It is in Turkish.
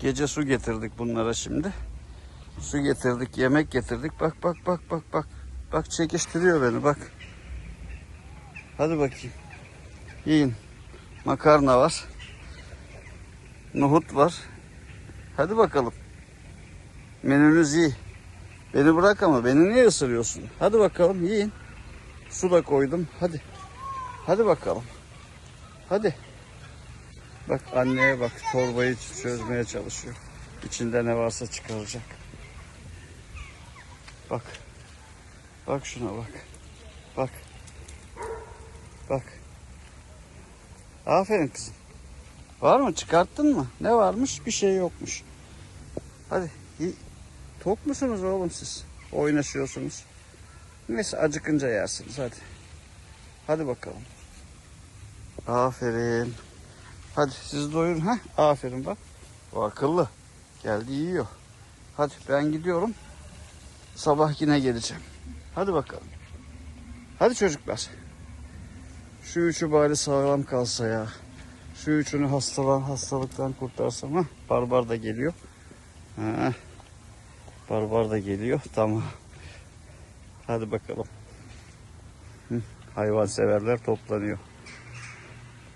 Gece su getirdik bunlara şimdi. Su getirdik, yemek getirdik. Bak bak bak bak bak. Bak çekiştiriyor beni bak. Hadi bakayım. Yiyin. Makarna var. Nohut var. Hadi bakalım. Menünüz iyi. Beni bırak ama beni niye ısırıyorsun? Hadi bakalım yiyin. Su da koydum. Hadi. Hadi bakalım. Hadi. Bak anneye bak torbayı çözmeye çalışıyor. İçinde ne varsa çıkaracak. Bak. Bak şuna bak. Bak. Bak. Aferin kızım. Var mı? Çıkarttın mı? Ne varmış? Bir şey yokmuş. Hadi. Tok musunuz oğlum siz? Oynaşıyorsunuz. Neyse acıkınca yersiniz hadi. Hadi bakalım. Aferin. Hadi siz doyurun ha. Aferin bak. O akıllı. Geldi yiyor. Hadi ben gidiyorum. Sabah yine geleceğim. Hadi bakalım. Hadi çocuklar. Şu üçü bari sağlam kalsa ya. Şu üçünü hastalan, hastalıktan kurtarsam ha. Barbar da geliyor. Ha. Barbar da geliyor. Tamam. Hadi bakalım. Hayvan severler toplanıyor.